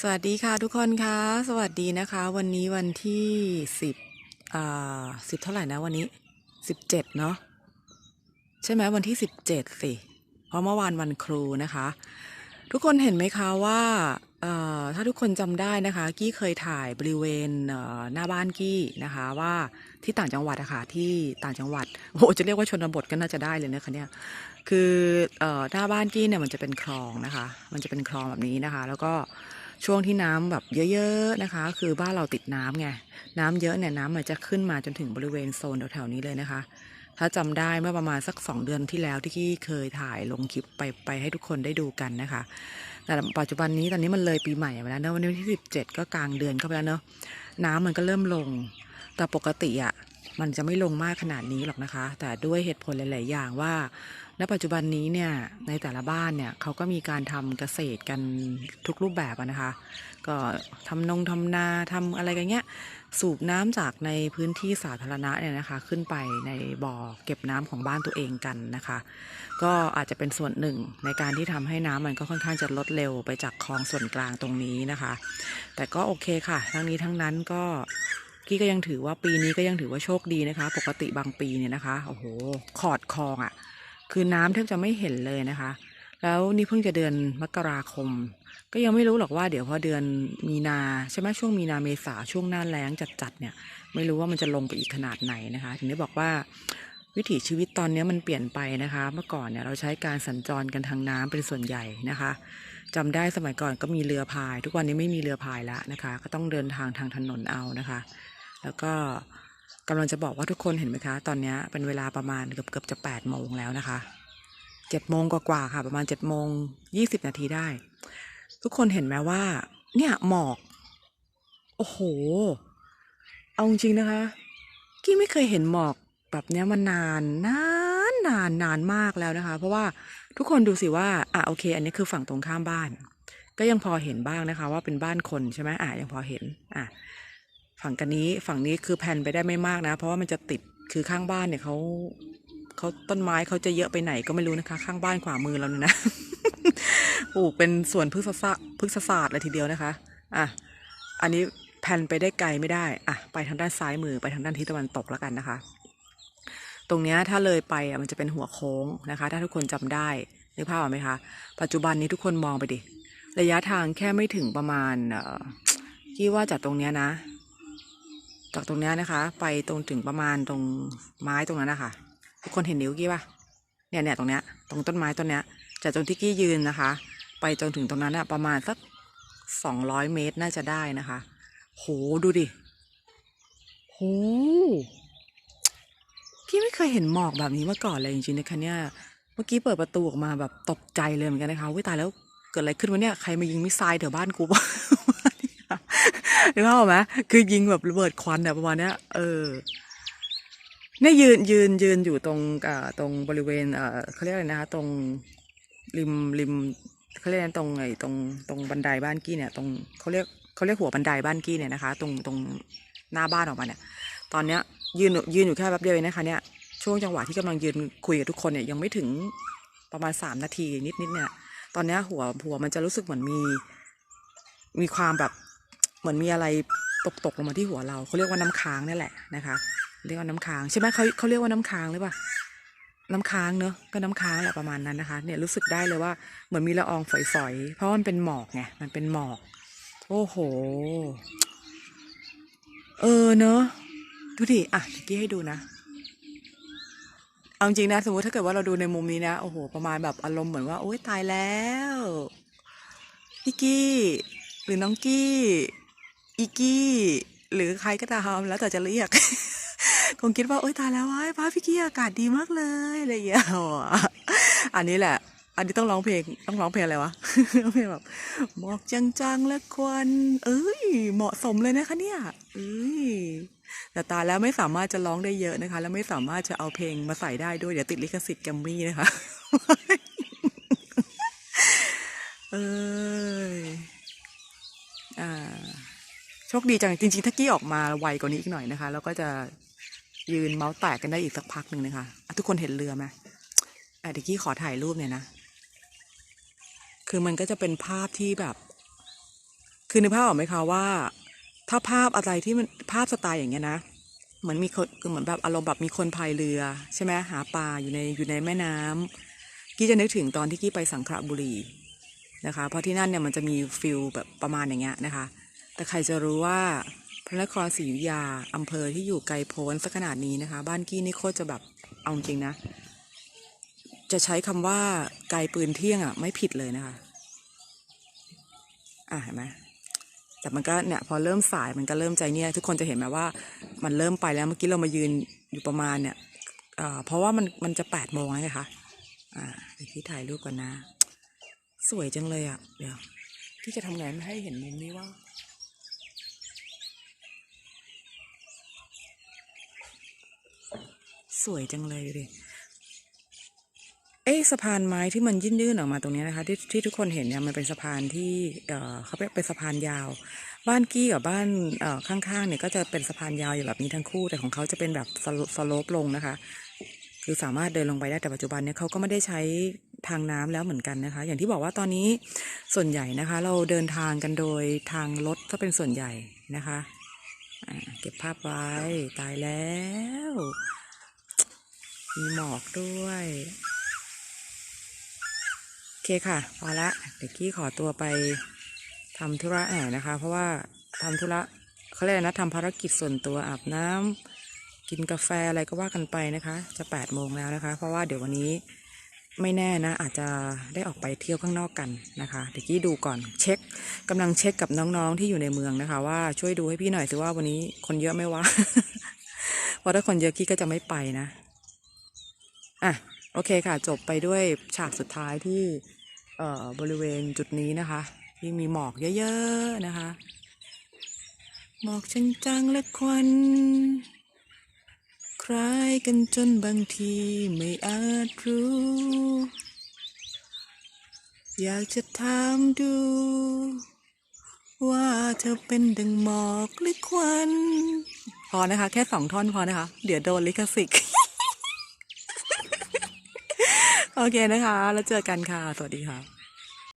สวัสดีค่ะทุกคนคะสวัสดีนะคะ วันนี้วันที่สิบอ่าสิบเท่าไหร่นะวันนี้สิบเจ็ดเนาะใช่ไหมวันที่สิบเจ็ดสิเพราะเมื่อวานวันครูนะคะ ทุกคนเห็นไหมคะว่าเอ่อถ้าทุกคนจำได้นะคะ กี้เคยถ่ายบริเวณหน้าบ้านกี้นะคะว่าที่ต่างจังหวัดอะค่ะที่ต่างจังหวัดโอ้จะเรียกว่าชนบทก็น่าจะได้เลยนะคะเนี่ยคือเอ่อหน้าบ้านกี้เนี่ยมันจะเป็นคลองนะคะ มันจะเป็นคลองแบบนี้นะคะ แล้วก็ ช่วงที่น้ำแบบเยอะๆนะคะ คือบ้านเราติดน้ำไงน้ำเยอะเนี่ยน้ำมันจะขึ้นมาจนถึงบริเวณโซนแถวๆนี้เลยนะคะ ถ้าจำได้เมื่อประมาณสัก 2 เดือนที่แล้วที่กี้เคยถ่ายลงคลิปไปไปให้ทุกคนได้ดูกันนะคะ แต่ปัจจุบันนี้ตอนนี้มันเลยปีใหม่มาแล้วเนอะวันที่ 17 ก็กลางเดือนเข้าไปแล้วเนอะน้ำมันก็เริ่มลง แต่ปกติอะมันจะไม่ลงมากขนาดนี้หรอกนะคะ แต่ด้วยเหตุผลหลาย ๆ อย่างว่า ณปัจจุบันนี้เนี่ยในแต่ละบ้านเนี่ยเขาก็มีการทำเกษตรกันทุกรูปแบบนะคะ ก็ทำนงทำนาทำอะไรกันเงี้ยสูบน้ำจากในพื้นที่สาธารณะเนี่ยนะคะ ขึ้นไปในบ่อเก็บน้ำของบ้านตัวเองกันนะคะ ก็อาจจะเป็นส่วนหนึ่งในการที่ทำให้น้ำมันก็ค่อนข้างจะลดเร็วไปจากคลองส่วนกลางตรงนี้นะคะ แต่ก็โอเคค่ะ ทั้งนี้ทั้งนั้นก็กี้ก็ยังถือว่าปีนี้ก็ยังถือว่าโชคดีนะคะ ปกติบางปีเนี่ยนะคะโอ้โหขอดคลองอะ่ะ คือน้ำแทบจะไม่เห็นเลยนะคะ แล้วนี่เพิ่งจะเดือนมกราคม ก็ยังไม่รู้หรอกว่าเดี๋ยวพอเดือนมีนาใช่ไหมช่วงมีนาเมษาช่วงหน้าแล้งจัดๆเนี่ย ไม่รู้ว่ามันจะลงไปอีกขนาดไหนนะคะ ถึงได้บอกว่าวิถีชีวิตตอนนี้มันเปลี่ยนไปนะคะ เมื่อก่อนเนี่ยเราใช้การสัญจรกันทางน้ำเป็นส่วนใหญ่นะคะจำได้สมัยก่อนก็มีเรือพาย ทุกวันนี้ไม่มีเรือพายแล้วนะคะ ก็ต้องเดินทางทางถนนเอานะคะ แล้วก็ กำลังจะบอกว่าทุกคนเห็นไหมคะ ตอนนี้เป็นเวลาประมาณเกือบเกือบจะแปดโมงแล้วนะคะเจ็ดโมงกว่าๆค่ะ ประมาณเจ็ดโมงยี่สิบนาทีได้ ทุกคนเห็นไหมว่า เนี่ยหมอก โอ้โห เอาจริงๆนะคะ กี้ไม่เคยเห็นหมอกแบบเนี้ยมานานนานนานนานมากแล้วนะคะ เพราะว่าทุกคนดูสิว่าอะโอเค อันนี้คือฝั่งตรงข้ามบ้าน ก็ยังพอเห็นบ้างนะคะ ว่าเป็นบ้านคนใช่ไหมอะยังพอเห็นอะ ฝั่งกันนี้ฝั่งนี้คือแผ่นไปได้ไม่มากนะ เพราะว่ามันจะติดคือข้างบ้านเนี่ยเขาเขาต้นไม้เขาจะเยอะไปไหนก็ไม่รู้นะคะ ข้างบ้านขวามือเราเนี่ยนะปลูกเป็นสวนพฤกษศาสตร์พฤกษศาสตร์เลยทีเดียวนะคะอะอันนี้แผ่นไปได้ไกลไม่ได้อะไปทางด้านซ้ายมือไปทางด้านทิศตะวันตกแล้วกันนะคะ ตรงเนี้ยถ้าเลยไปอะมันจะเป็นหัวโค้งนะคะ ถ้าทุกคนจำได้นึกภาพออกไหมคะปัจจุบันนี้ทุกคนมองไปดิระยะทางแค่ไม่ถึงประมาณเอ่อคิดว่าจากตรงเนี้ยนะ จากตรงเนี้ยนะคะ ไปตรงถึงประมาณตรงไม้ตรงนั้นนะคะทุกคนเห็นนิ้วกี้ป่ะเนี่ยเนี่ยตรงเนี้ยตรงต้นไม้ต้นเนี้ยจากตรงที่กี้ยืนนะคะ ไปจนถึงตรงนั้นอะประมาณสักสองร้อยเมตรน่าจะได้นะคะ โหดูดิโหพี่ไม่เคยเห็นหมอกแบบนี้มาก่อนเลยจริงๆนะคะเนี่ยเมื่อกี้เปิดประตูออกมาแบบตกใจเลยเหมือนกันนะคะวิตายแล้วเกิดอะไรขึ้นวะเนี่ยใครมายิงมิสไซล์แถวบ้านกูปะ รือเปล่าพไหมคือยิงแบบระเบิดควันอะประมาณเนี้ย เออเนี่ยยืนยืนยืนอยู่ตรงอ่าตรงบริเวณเอ่อเขาเรียกอะไรนะคะตรงริมริมเขาเรียกอะไรตรงไอ้ตรงตรงบันไดบ้านกี้เนี่ย ตรงเขาเรียกเขาเรียกหัวบันไดบ้านกี้เนี่ยนะคะ ตรงตรงหน้าบ้านออกมาเนี่ย ตอนเนี้ย ยืนยืนอยู่แค่แป๊บเดียวเองนะคะเนี่ยช่วงจังหวะที่กำลังยืนคุยกับทุกคนเนี่ยยังไม่ถึงประมาณสามนาทีนิดนิดเนี่ย ตอนเนี้ยหัวหัวมันจะรู้สึกเหมือนมี มีความแบบ เหมือนมีอะไรตกตกลงมาที่หัวเราเขาเรียกว่าน้ำค้างนี่แหละนะคะเรียกว่าน้ำค้างใช่ไหมเขาเขาเรียกว่าน้ำค้างหรือเปล่าน้ำค้างเนอะก็น้ำค้างแหละประมาณนั้นนะคะ เนี่ยรู้สึกได้เลยว่าเหมือนมีละอองฝอยๆ เพราะมันเป็นหมอกไงมันเป็นหมอก โอ้โห เออเนอะดูดิอะเมื่อกี้ให้ดูนะเอาจริงนะสมมติถ้าเกิดว่าเราดูในมุมนี้นะโอ้โห ประมาณแบบอารมณ์เหมือนว่าโอ๊ยตายแล้วพี่กี้หรือน้องกี้ อีกี้หรือใครก็ตามแล้วแต่จะเรียก คงคิดว่าโอ๊ยตายแล้วว้ายป้าพี่กี้อากาศดีมากเลยอะไรอย่างเงี้ยอันนี้แหละอันนี้ต้องร้องเพลงต้องร้องเพลงอะไรวะเพลงแบบหมอกจางๆและควันเอ้ยเหมาะสมเลยนะคะเนี่ยเอ้ยแต่ตาแล้วไม่สามารถจะร้องได้เยอะนะคะ แล้วไม่สามารถจะเอาเพลงมาใส่ได้ด้วยเดี๋ยวติดลิขสิทธิ์แกมมี่นะคะ เออา โชคดีจัง จริง ๆ ถ้ากี้ออกมาไวกว่านี้อีกหน่อยนะคะ แล้วก็จะยืนเมาส์แตกกันได้อีกสักพักหนึ่งนะคะะทุกคนเห็นเรือไหมเดี๋ยวกี้ขอถ่ายรูปเนี่ยนะ คือมันก็จะเป็นภาพที่แบบ คือในภาพออกไหมคะว่า ถ้าภาพอะไรที่มันภาพสไตล์อย่างเงี้ยนะเหมือนมีคนคือเหมือนแบบอารมณ์แบบมีคนพายเรือ ใช่ไหมหาปลาอยู่ในอยู่ในแม่น้ำกี้จะนึกถึงตอนที่กี้ไปสังขละบุรีนะคะ เพราะที่นั่นเนี่ยมันจะมีฟิลแบบประมาณอย่างเงี้ยนะคะ แต่ใครจะรู้ว่าพระนครศรีอยุธยาอำเภอที่อยู่ไกลโพ้นสักขนาดนี้นะคะ บ้านกี้นี่โคตรจะแบบเอาจริงนะ จะใช้คำว่าไกลปืนเที่ยงอะไม่ผิดเลยนะคะอะเห็นไหมแต่มันก็เนี่ยพอเริ่มสายมันก็เริ่มใจเนี่ย ทุกคนจะเห็นไหมว่า มันเริ่มไปแล้วเมื่อกี้เรามายืนอยู่ประมาณเนี่ยเอ่อเพราะว่ามันมันจะแปดโมงแล้วไงคะอ่าเดี๋ยวพี่ถ่ายรูปก่อนนะ สวยจังเลยอะ เดี๋ยวพี่จะทำไงไม่ให้เห็นมุมนี้ว่า สวยจังเลยดูดิเอ๊สะพานไม้ที่มันยื่นๆออกมาตรงนี้นะคะ ที่ที่ทุกคนเห็นเนี่ยมันเป็นสะพานที่เออเขาเรียกเป็นสะพานยาว บ้านกี้กับบ้านเออข้างๆเนี่ยก็จะเป็นสะพานยาวอยู่แบบนี้ทั้งคู่แต่ของเขาจะเป็นแบบสโลปลงนะคะ คือสามารถเดินลงไปได้แต่ปัจจุบันเนี่ยเขาก็ไม่ได้ใช้ทางน้ำแล้วเหมือนกันนะคะ อย่างที่บอกว่าตอนนี้ส่วนใหญ่นะคะ เราเดินทางกันโดยทางรถก็เป็นส่วนใหญ่นะคะเก็บภาพไว้ตายแล้ว มีหมอกด้วย โอเคค่ะ พอละ เดี๋ยวกี้ขอตัวไปทำธุระหน่อยนะคะ เพราะว่าทำธุระเขาเรียกนะทำภารกิจส่วนตัวอาบน้ำกินกาแฟอะไรก็ว่ากันไปนะคะ จะแปดโมงแล้วนะคะ เพราะว่าเดี๋ยววันนี้ไม่แน่นะ อาจจะได้ออกไปเที่ยวข้างนอกกันนะคะเดี๋ยวกี้ดูก่อนเช็คกำลังเช็คกับน้องๆที่อยู่ในเมืองนะคะ ว่าช่วยดูให้พี่หน่อยสิว่าวันนี้คนเยอะไหมวะเพราะถ้าคนเยอะกี้ก็จะไม่ไปนะ อะโอเคค่ะ จบไปด้วยฉากสุดท้ายที่เอ่อบริเวณจุดนี้นะคะที่มีหมอกเยอะๆนะคะ หมอกจางๆและควันคล้ายกันจนบางทีไม่อาจรู้ อยากจะถามดู ว่าเธอเป็นดังหมอกหรือควัน พอนะคะ แค่สองท่อนพอนะคะ เดี๋ยวโดนลิขสิทธิ์ โอเคนะคะ แล้วเจอกันค่ะ สวัสดีค่ะ